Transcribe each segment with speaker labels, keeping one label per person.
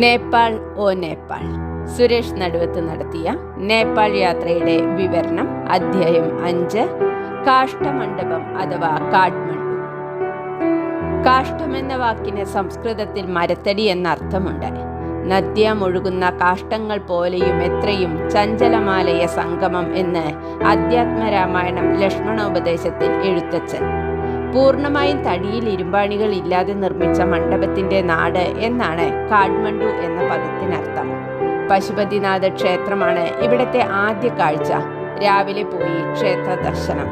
Speaker 1: നേപ്പാൾ ഓ നേപ്പാൾ. സുരേഷ് നടുവത്ത് നടത്തിയ നേപ്പാൾ യാത്രയുടെ വിവരണം അധ്യായം അഞ്ച് കാഷ്ടമണ്ഡപം അഥവാ കാഠ്മണ്ഡു. കാഷ്ടം എന്ന വാക്കിന് സംസ്കൃതത്തിൽ മരത്തടി എന്ന അർത്ഥമുണ്ട് നദ്യമൊഴുകുന്ന കാഷ്ടങ്ങൾ പോലെയും എത്രയും ചഞ്ചലമാലയ സംഗമം എന്ന് അധ്യാത്മരാമായണം ലക്ഷ്മണോപദേശത്തിൽ എഴുത്തച്ഛൻ പൂർണമായും തടിയിൽ ഇരുമ്പാണികൾ ഇല്ലാതെ നിർമ്മിച്ച മണ്ഡപത്തിന്റെ നാട് എന്നാണ് കാഠ്മണ്ഡു എന്ന പദത്തിനർത്ഥം. പശുപതിനാഥ ക്ഷേത്രമാണ് ഇവിടത്തെ ആദ്യ കാഴ്ച. രാവിലെ പോയി ക്ഷേത്ര ദർശനം.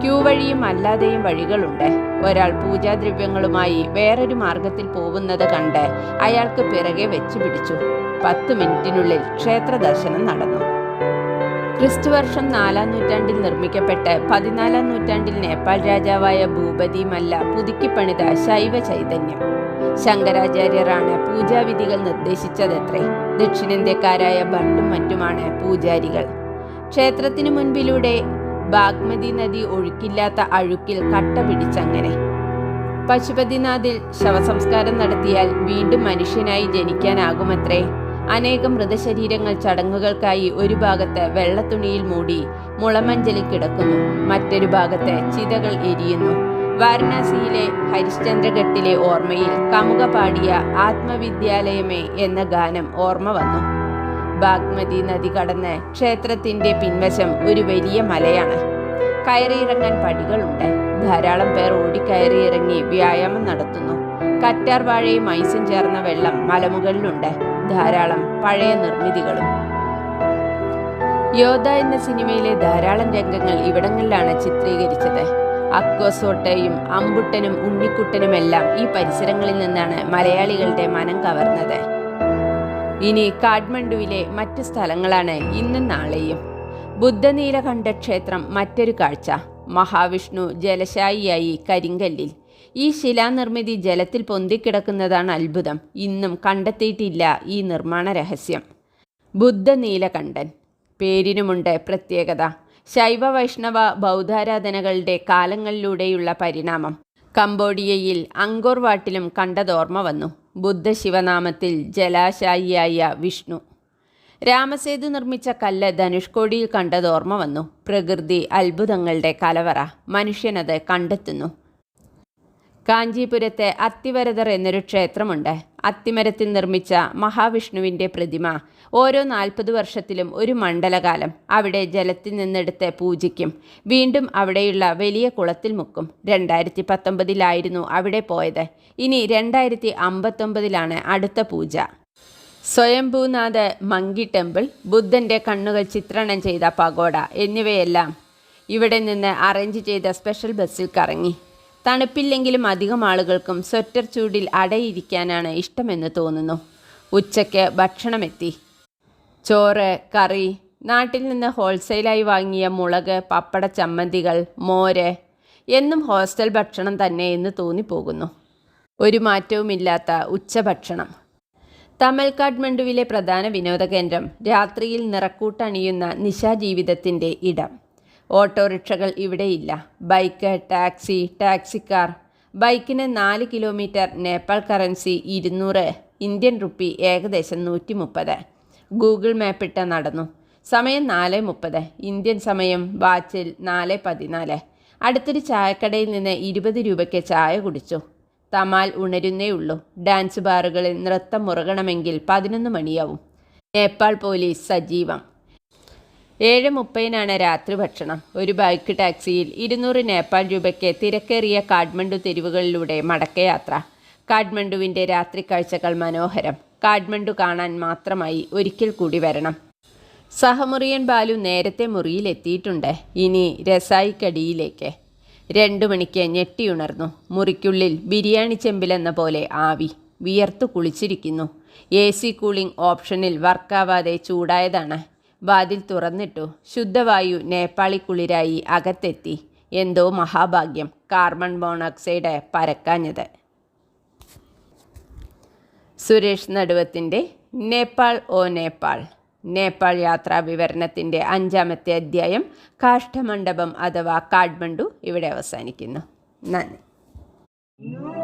Speaker 1: ക്യൂ വഴിയും അല്ലാതെയും വഴികളുണ്ട്. ഒരാൾ പൂജാദ്രവ്യങ്ങളുമായി വേറൊരു മാർഗത്തിൽ പോകുന്നത് കണ്ട് അയാൾക്ക് പിറകെ വെച്ചു പിടിച്ചു പത്ത് മിനിറ്റിനുള്ളിൽ ക്ഷേത്ര ദർശനം നടന്നു. ക്രിസ്തുവർഷം നാലാം നൂറ്റാണ്ടിൽ നിർമ്മിക്കപ്പെട്ട് പതിനാലാം നൂറ്റാണ്ടിൽ നേപ്പാൾ രാജാവായ ഭൂപതി മല്ല പുതുക്കിപ്പണിത ശൈവ ചൈതന്യം. ശങ്കരാചാര്യരാണ് പൂജാവിധികൾ നിർദ്ദേശിച്ചതത്രേ. ദക്ഷിണേന്ത്യക്കാരായ ഭട്ടും മറ്റുമാണ് പൂജാരികൾ. ക്ഷേത്രത്തിനു മുൻപിലൂടെ ബാഗ്മതി നദി ഒഴുക്കില്ലാത്ത അഴുക്കിൽ കട്ട പിടിച്ചങ്ങനെ. പശുപതിനാഥിൽ ശവസംസ്കാരം നടത്തിയാൽ വീണ്ടും മനുഷ്യനായി ജനിക്കാനാകുമത്രേ. അനേകം മൃതശരീരങ്ങൾ ചടങ്ങുകൾക്കായി ഒരു ഭാഗത്ത് വെള്ളത്തുണിയിൽ മൂടി മുളമഞ്ചലി കിടക്കുന്നു. മറ്റൊരു ഭാഗത്ത് ചിതകൾ എരിയുന്നു. വാരണാസിയിലെ ഹരിശ്ചന്ദ്രഘട്ടിലെ ഓർമ്മയിൽ കമുക പാടിയ ആത്മവിദ്യാലയമേ എന്ന ഗാനം ഓർമ്മ വന്നു. ബാഗ്മതി നദി കടന്ന് ക്ഷേത്രത്തിന്റെ പിൻവശം ഒരു വലിയ മലയാണ്. കയറിയിറങ്ങാൻ പടികളുണ്ട്. ധാരാളം പേർ ഓടിക്കയറി ഇറങ്ങി വ്യായാമം നടത്തുന്നു. കറ്റാർ വാഴയും ചേർന്ന വെള്ളം മലമുകളിലുണ്ട്. ധാരാളം പഴയ നിർമ്മിതികളും. യോധ എന്ന സിനിമയിലെ ധാരാളം രംഗങ്ങൾ ഇവിടങ്ങളിലാണ് ചിത്രീകരിച്ചത്. അക്വസോട്ടയും അമ്പുട്ടനും ഉണ്ണിക്കുട്ടനുമെല്ലാം ഈ പരിസരങ്ങളിൽ നിന്നാണ് മലയാളികളുടെ മനം കവർന്നത്. ഇനി കാഠ്മണ്ഡുവിലെ മറ്റു സ്ഥലങ്ങളാണ് ഇന്നും നാളെയും. ബുദ്ധനീലകണ്ഠ ക്ഷേത്രം മറ്റൊരു കാഴ്ച. മഹാവിഷ്ണു ജലശായിയായി കരിങ്കല്ലിൽ. ഈ ശിലാനിർമ്മിതി ജലത്തിൽ പൊന്തിക്കിടക്കുന്നതാണ് അത്ഭുതം. ഇന്നും കണ്ടെത്തിയിട്ടില്ല ഈ നിർമ്മാണ രഹസ്യം. ബുദ്ധ നീലകണ്ഠൻ പേരിനുമുണ്ട് പ്രത്യേകത. ശൈവ വൈഷ്ണവ ബൗദ്ധാരാധനകളുടെ കാലങ്ങളിലൂടെയുള്ള പരിണാമം. കംബോഡിയയിൽ അങ്കോർ വാട്ടിലും കണ്ടതോർമ്മ വന്നു. ബുദ്ധ ശിവനാമത്തിൽ ജലാശായിയായ വിഷ്ണു. രാമസേതു നിർമ്മിച്ച കല്ല് ധനുഷ്കോടിയിൽ കണ്ടതോർമ്മ വന്നു. പ്രകൃതി അത്ഭുതങ്ങളുടെ കലവറ. മനുഷ്യനത് കണ്ടെത്തുന്നു. കാഞ്ചീപുരത്തെ അത്തിവരതർ എന്നൊരു ക്ഷേത്രമുണ്ട്. അത്തിമരത്തിൽ നിർമ്മിച്ച മഹാവിഷ്ണുവിന്റെ പ്രതിമ. ഓരോ നാൽപ്പത് വർഷത്തിലും ഒരു മണ്ഡലകാലം അവിടെ ജലത്തിൽ നിന്നെടുത്ത് പൂജിക്കും. വീണ്ടും അവിടെയുള്ള വലിയ കുളത്തിൽ മുക്കും. രണ്ടായിരത്തി പത്തൊമ്പതിലായിരുന്നു അവിടെ പോയത്. ഇനി രണ്ടായിരത്തി അമ്പത്തൊമ്പതിലാണ് അടുത്ത പൂജ. സ്വയംഭൂനാഥ് മങ്കി ടെമ്പിൾ ബുദ്ധന്റെ കണ്ണുകൾ ചിത്രണം ചെയ്ത പഗോഡ എന്നിവയെല്ലാം ഇവിടെ നിന്ന് അറേഞ്ച് ചെയ്ത സ്പെഷ്യൽ ബസ്സിൽ കറങ്ങി. തണുപ്പില്ലെങ്കിലും അധികം ആളുകൾക്കും സ്വെറ്റർ ചൂടിൽ അടയിരിക്കാനാണ് ഇഷ്ടമെന്ന് തോന്നുന്നു. ഉച്ചയ്ക്ക് ഭക്ഷണമെത്തി. ചോറ് കറി നാട്ടിൽ നിന്ന് ഹോൾസെയിലായി വാങ്ങിയ മുളക് പപ്പട ചമ്മന്തികൾ മോര് എന്നും ഹോസ്റ്റൽ ഭക്ഷണം തന്നെ എന്ന് തോന്നിപ്പോകുന്നു. ഒരു മാറ്റവുമില്ലാത്ത ഉച്ചഭക്ഷണം. തമിഴ് കാഠ്മണ്ഡുവിലെ പ്രധാന വിനോദകേന്ദ്രം രാത്രിയിൽ നിറക്കൂട്ടണിയുന്ന നിശാജീവിതത്തിന്റെ ഇടം. ഓട്ടോറിക്ഷകൾ ഇവിടെയില്ല. ബൈക്ക് ടാക്സി ടാക്സിക്കാർ. ബൈക്കിന് നാല് കിലോമീറ്റർ നേപ്പാൾ കറൻസി ഇരുന്നൂറ് ഇന്ത്യൻ റുപ്പി ഏകദേശം നൂറ്റി മുപ്പത് ഗൂഗിൾ മാപ്പിട്ട് നടന്നു. സമയം നാല് മുപ്പത് ഇന്ത്യൻ സമയം വാച്ചിൽ നാല് പതിനാല് അടുത്തൊരു ചായക്കടയിൽ നിന്ന് ഇരുപത് രൂപയ്ക്ക് ചായ കുടിച്ചു. തമാൽ ഉണരുന്നേ ഉള്ളൂ. ഡാൻസ് ബാറുകളിൽ നൃത്തം മുറുകണമെങ്കിൽ പതിനൊന്ന് മണിയാവും. നേപ്പാൾ പോലീസ് സജീവം. ഏഴ് മുപ്പതിനാണ് രാത്രി ഭക്ഷണം. ഒരു ബൈക്ക് ടാക്സിയിൽ ഇരുന്നൂറ് നേപ്പാൾ രൂപയ്ക്ക് തിരക്കേറിയ കാഠ്മണ്ഡു തെരുവുകളിലൂടെ മടക്കയാത്ര. കാഠ്മണ്ഡുവിന്റെ രാത്രി കാഴ്ചകൾ മനോഹരം. കാഠ്മണ്ഡു കാണാൻ മാത്രമായി ഒരിക്കൽ കൂടി വരണം. സഹമുറിയൻ ബാലു നേരത്തെ മുറിയിലെത്തിയിട്ടുണ്ട്. ഇനി രസായിക്കടിയിലേക്ക്. രണ്ടു മണിക്ക് ഞെട്ടിയുണർന്നു മുറിക്കുള്ളിൽ ബിരിയാണി ചെമ്പിലെന്ന പോലെ ആവി വിയർത്തു കുളിച്ചിരിക്കുന്നു. എ സി കൂളിംഗ് ഓപ്ഷനിൽ വർക്കാവാതെ ചൂടായതാണ്. വാതിൽ തുറന്നിട്ടു ശുദ്ധവായു നേപ്പാളി കുളിരായി അകത്തെത്തി. എന്തോ മഹാഭാഗ്യം കാർബൺ മോണോക്സൈഡ് പരക്കാഞ്ഞത്. സുരേഷ് നടുവത്തിന്റെ നേപ്പാൾ ഓ നേപ്പാൾ. നേപ്പാൾ യാത്രാ വിവരണത്തിന്റെ അഞ്ചാമത്തെ അധ്യായം കാഷ്ഠമണ്ഡപം അഥവാ കാഠ്മണ്ഡു ഇവിടെ അവസാനിക്കുന്നു. നന്ദി.